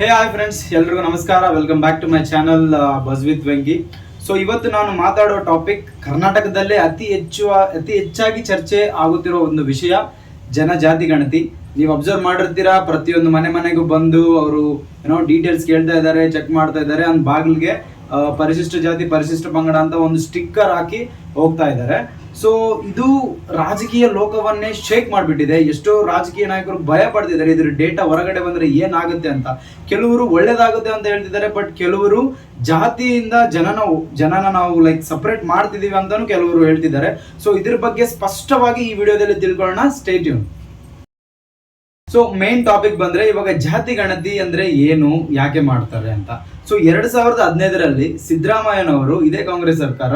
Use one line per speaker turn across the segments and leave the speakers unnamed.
ಹೇ hi friends ಎಲ್ರಿಗೂ ನಮಸ್ಕಾರ. Welcome back to my channel bus with Venki so ಇವತ್ತು ನಾನು ಮಾತಾಡೋ ಟಾಪಿಕ್ ಕರ್ನಾಟಕದಲ್ಲೇ ಅತಿ ಹೆಚ್ಚು ಅತಿ ಹೆಚ್ಚಾಗಿ ಚರ್ಚೆ ಆಗುತ್ತಿರೋ ಒಂದು ವಿಷಯ, ಜನಜಾತಿ ಗಣತಿ. ನೀವು ಅಬ್ಸರ್ವ್ ಮಾಡಿರ್ತೀರಾ? ಪ್ರತಿಯೊಂದು ಮನೆ ಮನೆಗೂ ಬಂದು ಅವರು ಏನೋ ಡೀಟೇಲ್ಸ್ ಕೇಳ್ತಾ ಇದ್ದಾರೆ ಚೆಕ್ ಮಾಡ್ತಾ ಇದ್ದಾರೆ. ಅಂದ್ ಬಾಗಿಲಿಗೆ ಪರಿಶಿಷ್ಟ ಜಾತಿ, ಪರಿಶಿಷ್ಟ ಪಂಗಡ ಅಂತ ಒಂದು ಸ್ಟಿಕ್ಕರ್ ಹಾಕಿ ಹೋಗ್ತಾ ಇದ್ದಾರೆ. ಸೊ ಇದು ರಾಜಕೀಯ ಲೋಕವನ್ನೇ ಶೇಕ್ ಮಾಡಿಬಿಟ್ಟಿದೆ. ಎಷ್ಟೋ ರಾಜಕೀಯ ನಾಯಕರು ಭಯ ಪಡ್ತಿದ್ದಾರೆ. ಇದ್ರ ಡೇಟಾ ಹೊರಗಡೆ ಬಂದ್ರೆ ಏನಾಗುತ್ತೆ ಅಂತ. ಕೆಲವರು ಒಳ್ಳೇದಾಗುತ್ತೆ ಅಂತ ಹೇಳ್ತಿದ್ದಾರೆ ಬಟ್ ಕೆಲವರು ಜಾತಿಯಿಂದ ಜನನ ಜನನ ನಾವು ಲೈಕ್ ಸಪ್ರೇಟ್ ಮಾಡ್ತಿದೀವಿ ಅಂತಾನು ಕೆಲವರು ಹೇಳ್ತಿದ್ದಾರೆ. ಸೊ ಇದ್ರ ಬಗ್ಗೆ ಸ್ಪಷ್ಟವಾಗಿ ಈ ವಿಡಿಯೋದಲ್ಲಿ ತಿಳ್ಕೊಳ್ಳೋಣ. ಸ್ಟೇಟ್ಯೂನ್ ಸೊ ಮೇನ್ ಟಾಪಿಕ್ ಬಂದ್ರೆ ಇವಾಗ ಜಾತಿ ಗಣತಿ ಅಂದ್ರೆ ಏನು, ಯಾಕೆ ಮಾಡ್ತಾರೆ ಅಂತ. ಸೊ ಎರಡ್ ಸಾವಿರದ ಹದಿನೈದರಲ್ಲಿ ಸಿದ್ದರಾಮಯ್ಯನವರು, ಇದೇ ಕಾಂಗ್ರೆಸ್ ಸರ್ಕಾರ,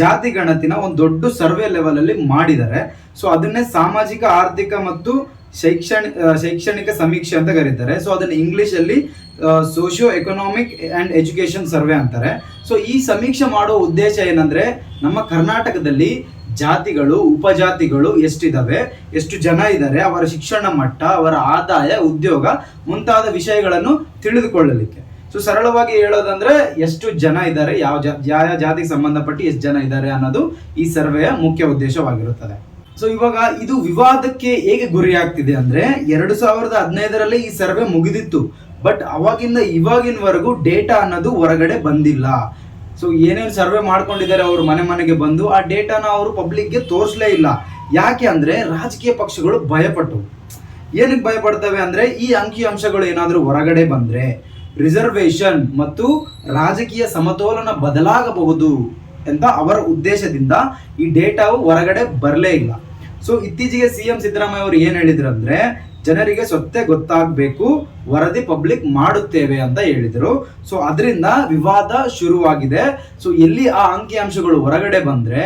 ಜಾತಿ ಗಣತಿನ ಒಂದು ದೊಡ್ಡ ಸರ್ವೆ ಲೆವೆಲ್ ಅಲ್ಲಿ ಮಾಡಿದ್ದಾರೆ. ಸೊ ಅದನ್ನೇ ಸಾಮಾಜಿಕ, ಆರ್ಥಿಕ ಮತ್ತು ಶೈಕ್ಷಣಿಕ ಶೈಕ್ಷಣಿಕ ಸಮೀಕ್ಷೆ ಅಂತ ಕರೀತಾರೆ. ಸೊ ಅದನ್ನ ಇಂಗ್ಲಿಷ್ ಅಲ್ಲಿ socio economic and education survey ಅಂತಾರೆ. ಸೊ ಈ ಸಮೀಕ್ಷೆ ಮಾಡೋ ಉದ್ದೇಶ ಏನಂದ್ರೆ, ನಮ್ಮ ಕರ್ನಾಟಕದಲ್ಲಿ ಜಾತಿಗಳು, ಉಪಜಾತಿಗಳು ಎಷ್ಟಿದಾವೆ, ಎಷ್ಟು ಜನ ಇದ್ದಾರೆ ಅವರ ಶಿಕ್ಷಣ ಮಟ್ಟ, ಅವರ ಆದಾಯ, ಉದ್ಯೋಗ ಮುಂತಾದ ವಿಷಯಗಳನ್ನು ತಿಳಿದುಕೊಳ್ಳಲಿಕ್ಕೆ. ಸೊ ಸರಳವಾಗಿ ಹೇಳೋದಂದ್ರೆ, ಎಷ್ಟು ಜನ ಇದ್ದಾರೆ ಯಾವ ಜಾ, ಯಾವ ಜಾತಿಗೆ ಸಂಬಂಧಪಟ್ಟು ಎಷ್ಟು ಜನ ಇದ್ದಾರೆ ಅನ್ನೋದು ಈ ಸರ್ವೆಯ ಮುಖ್ಯ ಉದ್ದೇಶವಾಗಿರುತ್ತದೆ. ಸೊ ಇವಾಗ ಇದು ವಿವಾದಕ್ಕೆ ಹೇಗೆ ಗುರಿಯಾಗ್ತಿದೆ ಅಂದ್ರೆ, ಎರಡು ಸಾವಿರದ ಹದಿನೈದರಲ್ಲಿ ಈ ಸರ್ವೆ ಮುಗಿದಿತ್ತು. ಬಟ್ ಅವಾಗಿಂದ ಇವಾಗಿನವರೆಗೂ ಡೇಟಾ ಅನ್ನೋದು ಹೊರಗಡೆ ಬಂದಿಲ್ಲ. ಸೊ ಏನೇನು ಸರ್ವೆ ಮಾಡ್ಕೊಂಡಿದ್ದಾರೆ ಅವರು ಮನೆ ಮನೆಗೆ ಬಂದು, ಆ ಡೇಟಾನ ಅವರು ಪಬ್ಲಿಕ್ಗೆ ತೋರಿಸಲೇ ಇಲ್ಲ. ಯಾಕೆ ಅಂದರೆ ರಾಜಕೀಯ ಪಕ್ಷಗಳು ಭಯಪಟ್ಟವು ಏನಕ್ಕೆ ಭಯಪಡ್ತವೆ ಅಂದರೆ ಈ ಅಂಕಿ ಅಂಶಗಳು ಏನಾದರೂ ಹೊರಗಡೆ ಬಂದರೆ ರಿಸರ್ವೇಷನ್ ಮತ್ತು ರಾಜಕೀಯ ಸಮತೋಲನ ಬದಲಾಗಬಹುದು ಅಂತ ಅವರ ಉದ್ದೇಶದಿಂದ ಈ ಡೇಟಾವು ಹೊರಗಡೆ ಬರಲೇ ಇಲ್ಲ. ಸೊ ಇತ್ತೀಚೆಗೆ ಸಿ ಎಂ ಸಿದ್ದರಾಮಯ್ಯ ಅವರು ಏನು ಹೇಳಿದ್ರು ಅಂದ್ರೆ ಜನರಿಗೆ ಸೊತ್ತೆ ಗೊತ್ತಾಗಬೇಕು, ವರದಿ ಪಬ್ಲಿಕ್ ಮಾಡುತ್ತೇವೆ ಅಂತ ಹೇಳಿದರು. ಸೊ ಅದರಿಂದ ವಿವಾದ ಶುರುವಾಗಿದೆ. ಸೊ ಎಲ್ಲಿ ಆ ಅಂಕಿಅಂಶಗಳು ಹೊರಗಡೆ ಬಂದ್ರೆ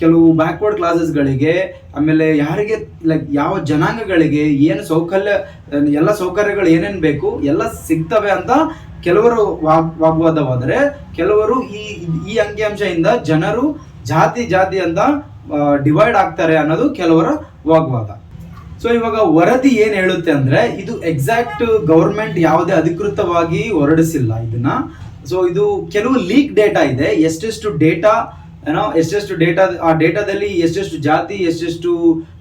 ಕೆಲವು ಬ್ಯಾಕ್ವರ್ಡ್ ಕ್ಲಾಸಸ್ಗಳಿಗೆ ಆಮೇಲೆ ಯಾರಿಗೆ ಲೈಕ್ ಯಾವ ಜನಾಂಗಗಳಿಗೆ ಏನು ಸೌಕಲ್ಯ, ಎಲ್ಲ ಸೌಕರ್ಯಗಳು ಏನೇನು ಬೇಕು, ಎಲ್ಲ ಸಿಗ್ತವೆ ಅಂತ ಕೆಲವರು ವಾಗ್, ವಾಗ್ವಾದವಾದರೆ, ಕೆಲವರು ಈ ಈ ಅಂಕಿಅಂಶದಿಂದ ಜನರು ಜಾತಿ ಜಾತಿ ಅಂತ ಡಿವೈಡ್ ಆಗ್ತಾರೆ ಅನ್ನೋದು ಕೆಲವರ ವಾಗ್ವಾದ. ಸೊ ಇವಾಗ ವರದಿ ಏನ್ ಹೇಳುತ್ತೆ ಅಂದ್ರೆ ಇದು ಎಕ್ಸಾಕ್ಟ್ ಗವರ್ಮೆಂಟ್ ಯಾವುದೇ ಅಧಿಕೃತವಾಗಿ ಹೊರಡಿಸಿಲ್ಲ ಇದನ್ನ. ಸೊ ಇದು ಕೆಲವು ಲೀಕ್ ಡೇಟಾ ಇದೆ. ಎಷ್ಟೆಷ್ಟು ಡೇಟಾ ಏನೋ ಎಷ್ಟೆಷ್ಟು ಡೇಟಾ ಆ ಡೇಟಾದಲ್ಲಿ ಎಷ್ಟೆಷ್ಟು ಜಾತಿ, ಎಷ್ಟೆಷ್ಟು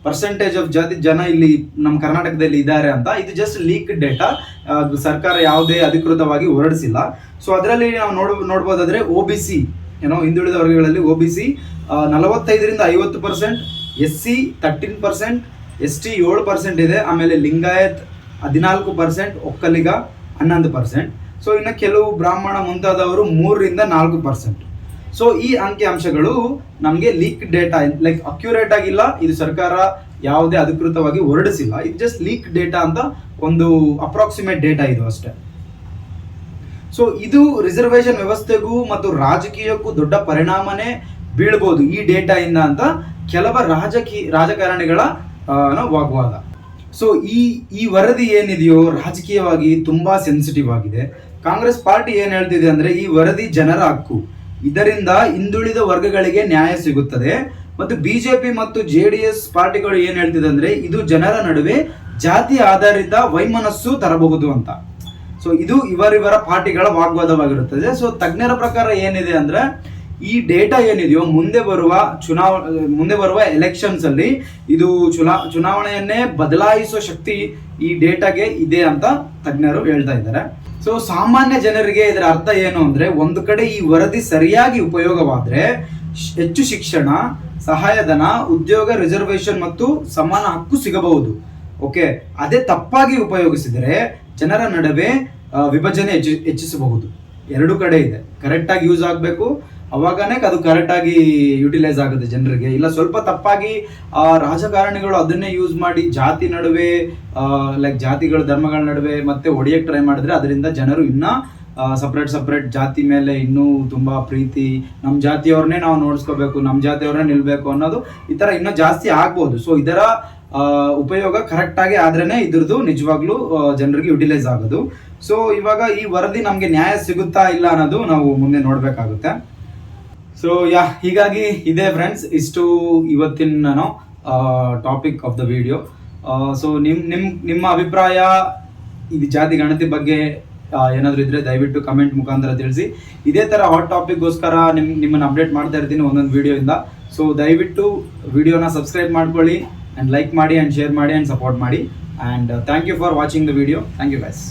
ಪರ್ಸೆಂಟೇಜ್ ಆಫ್ ಜಾತಿ ಜನ ಇಲ್ಲಿ ನಮ್ಮ ಕರ್ನಾಟಕದಲ್ಲಿ ಇದ್ದಾರೆ ಅಂತ. ಇದು ಜಸ್ಟ್ ಲೀಕ್ ಡೇಟಾ ಸರ್ಕಾರ ಯಾವುದೇ ಅಧಿಕೃತವಾಗಿ ಹೊರಡಿಸಿಲ್ಲ. ಸೊ ಅದರಲ್ಲಿ ನಾವು ನೋಡ್, ನೋಡ್ಬೋದಾದ್ರೆ ಒ ಬಿ ಸಿ ಏನೋ ಹಿಂದುಳಿದ ವರ್ಗಗಳಲ್ಲಿ ಓ ಬಿ ಸಿ ನಲವತ್ತೈದರಿಂದ ಐವತ್ತು percent S C thirteen percent S T ಏಳು ಪರ್ಸೆಂಟ್ ಇದೆ, ಆಮೇಲೆ ಲಿಂಗಾಯತ್ ಹದಿನಾಲ್ಕು ಪರ್ಸೆಂಟ್ ಒಕ್ಕಲಿಗ ಹನ್ನೊಂದು ಪರ್ಸೆಂಟ್ ಸೊ ಇನ್ನು ಕೆಲವು ಬ್ರಾಹ್ಮಣ ಮುಂತಾದವರು ಮೂರರಿಂದ ನಾಲ್ಕು ಪರ್ಸೆಂಟ್ ಸೊ ಈ ಅಂಕಿ ಅಂಶಗಳು ನಮಗೆ ಲೀಕ್ ಡೇಟಾ ಲೈಕ್ ಅಕ್ಯುರೇಟ್ ಆಗಿಲ್ಲ, ಇದು ಸರ್ಕಾರ ಯಾವುದೇ ಅಧಿಕೃತವಾಗಿ ಹೊರಡಿಸಿಲ್ಲ. ಇದು ಜಸ್ಟ್ ಲೀಕ್ ಡೇಟಾ ಅಂತ ಒಂದು ಅಪ್ರಾಕ್ಸಿಮೇಟ್ ಡೇಟಾ ಇದು ಅಷ್ಟೇ. ಸೊ ಇದು ರಿಸರ್ವೇಶನ್ ವ್ಯವಸ್ಥೆಗೂ ಮತ್ತು ರಾಜಕೀಯಕ್ಕೂ ದೊಡ್ಡ ಪರಿಣಾಮನೇ ಬೀಳ್ಬೋದು ಈ ಡೇಟಾ ಇಂದ ಅಂತ ಕೆಲವ ರಾಜಕೀಯ ರಾಜಕಾರಣಿಗಳ ವಾಗ್ವಾದ. ಸೊ ಈ ಈ ವರದಿ ಏನಿದೆಯೋ ರಾಜಕೀಯವಾಗಿ ತುಂಬಾ ಸೆನ್ಸಿಟಿವ್ ಆಗಿದೆ. ಕಾಂಗ್ರೆಸ್ ಪಾರ್ಟಿ ಏನ್ ಹೇಳ್ತಿದೆ ಅಂದ್ರೆ ಈ ವರದಿ ಜನರ ಹಕ್ಕು. ಇದರಿಂದ ಹಿಂದುಳಿದ ವರ್ಗಗಳಿಗೆ ನ್ಯಾಯ ಸಿಗುತ್ತದೆ. ಮತ್ತು ಬಿಜೆಪಿ ಮತ್ತು ಜೆ ಡಿ ಎಸ್ ಪಾರ್ಟಿಗಳು ಏನ್ ಹೇಳ್ತಿದೆ ಅಂದ್ರೆ ಇದು ಜನರ ನಡುವೆ ಜಾತಿ ಆಧಾರಿತ ವೈಮನಸ್ಸು ತರಬಹುದು ಅಂತ. ಸೊ ಇದು ಇವರಿವರ ಪಾರ್ಟಿಗಳ ವಾಗ್ವಾದವಾಗಿರುತ್ತದೆ. ಸೊ ತಜ್ಞರ ಪ್ರಕಾರ ಏನಿದೆ ಅಂದ್ರೆ ಈ ಡೇಟಾ ಏನಿದೆಯೋ ಮುಂದೆ ಬರುವ ಚುನಾವ, ಮುಂದೆ ಬರುವ ಎಲೆಕ್ಷನ್ಸ್ ಅಲ್ಲಿ ಇದು ಚುನಾ, ಚುನಾವಣೆಯನ್ನೇ ಬದಲಾಯಿಸೋ ಶಕ್ತಿ ಈ ಡೇಟಾಗೆ ಇದೆ ಅಂತ ತಜ್ಞರು ಹೇಳ್ತಾ ಇದ್ದಾರೆ. ಸೊ ಸಾಮಾನ್ಯ ಜನರಿಗೆ ಇದರ ಅರ್ಥ ಏನು ಅಂದ್ರೆ ಒಂದು ಕಡೆ ಈ ವರದಿ ಸರಿಯಾಗಿ ಉಪಯೋಗವಾದ್ರೆ ಹೆಚ್ಚು ಶಿಕ್ಷಣ, ಸಹಾಯಧನ, ಉದ್ಯೋಗ ರಿಸರ್ವೇಶನ್ ಮತ್ತು ಸಮಾನ ಹಕ್ಕು ಸಿಗಬಹುದು. ಓಕೆ ಅದೇ ತಪ್ಪಾಗಿ ಉಪಯೋಗಿಸಿದರೆ ಜನರ ನಡುವೆ ವಿಭಜನೆ ಹೆಚ್ಚಿ, ಹೆಚ್ಚಿಸಬಹುದು. ಎರಡು ಕಡೆ ಇದೆ. ಕರೆಕ್ಟಾಗಿ ಯೂಸ್ ಆಗಬೇಕು. ಅವಾಗನೇ ಅದು ಕರೆಕ್ಟ್ ಆಗಿ ಯುಟಿಲೈಸ್ ಆಗುತ್ತೆ ಜನರಿಗೆ. ಇಲ್ಲ, ಸ್ವಲ್ಪ ತಪ್ಪಾಗಿ ಆ ರಾಜಕಾರಣಿಗಳು ಅದನ್ನೇ ಯೂಸ್ ಮಾಡಿ ಜಾತಿ ನಡುವೆ ಲೈಕ್ ಜಾತಿಗಳ ಧರ್ಮಗಳ ನಡುವೆ ಮತ್ತೆ ಒಡೆಯಕ್ಕೆ ಟ್ರೈ ಮಾಡಿದ್ರೆ ಅದರಿಂದ ಜನರು ಇನ್ನ ಸಪ್ರೇಟ್ ಸಪ್ರೇಟ್ ಜಾತಿ ಮೇಲೆ ಇನ್ನೂ ತುಂಬಾ ಪ್ರೀತಿ ನಮ್ಮ ಜಾತಿಯವ್ರನ್ನೇ ನಾವು ನೋಡ್ಸ್ಕೋಬೇಕು ನಮ್ಮ ಜಾತಿಯವ್ರನ್ನೇ ನಿಲ್ಬೇಕು ಅನ್ನೋದು ಈ ತರ ಇನ್ನೂ ಜಾಸ್ತಿ ಆಗ್ಬೋದು. ಸೊ ಇದರ ಉಪಯೋಗ ಕರೆಕ್ಟ್ ಆಗಿ ಆದ್ರೇನೆ ಇದ್ರದ್ದು ನಿಜವಾಗ್ಲೂ ಜನರಿಗೆ ಯುಟಿಲೈಸ್ ಆಗೋದು. ಸೊ ಇವಾಗ ಈ ವರದಿ ನಮಗೆ ನ್ಯಾಯ ಸಿಗುತ್ತಾ ಇಲ್ಲ ಅನ್ನೋದು ನಾವು ಮುಂದೆ ನೋಡ್ಬೇಕಾಗುತ್ತೆ. ಸೊ ಯಾ ಹೀಗಾಗಿ ಇದೆ ಫ್ರೆಂಡ್ಸ್ ಇಷ್ಟು ಇವತ್ತಿನ ನಾನು topic of the video so ನಿಮ್ ನಿಮ್, ನಿಮ್ಮ ಅಭಿಪ್ರಾಯ ಇದು ಜಾತಿ ಗಣತಿ ಬಗ್ಗೆ ಏನಾದರೂ ಇದ್ರೆ ದಯವಿಟ್ಟು ಕಮೆಂಟ್ ಮುಖಾಂತರ ತಿಳಿಸಿ. ಇದೇ ತರ ಹಾಟ್ ಟಾಪಿಕ್ಗೋಸ್ಕರ ನಿಮ್, ನಿಮ್ಮನ್ನ ಅಪ್ಡೇಟ್ ಮಾಡ್ತಾ ಇರ್ತೀನಿ ಒಂದೊಂದು ವಿಡಿಯೋಯಿಂದ ಸೊ ದಯವಿಟ್ಟು ವಿಡಿಯೋನ ಸಬ್ಸ್ಕ್ರೈಬ್ ಮಾಡ್ಕೊಳ್ಳಿ ಆ್ಯಂಡ್ ಲೈಕ್ ಮಾಡಿ ಆ್ಯಂಡ್ ಶೇರ್ ಮಾಡಿ ಆ್ಯಂಡ್ ಸಪೋರ್ಟ್ ಮಾಡಿ. And thank you for watching the video thank you guys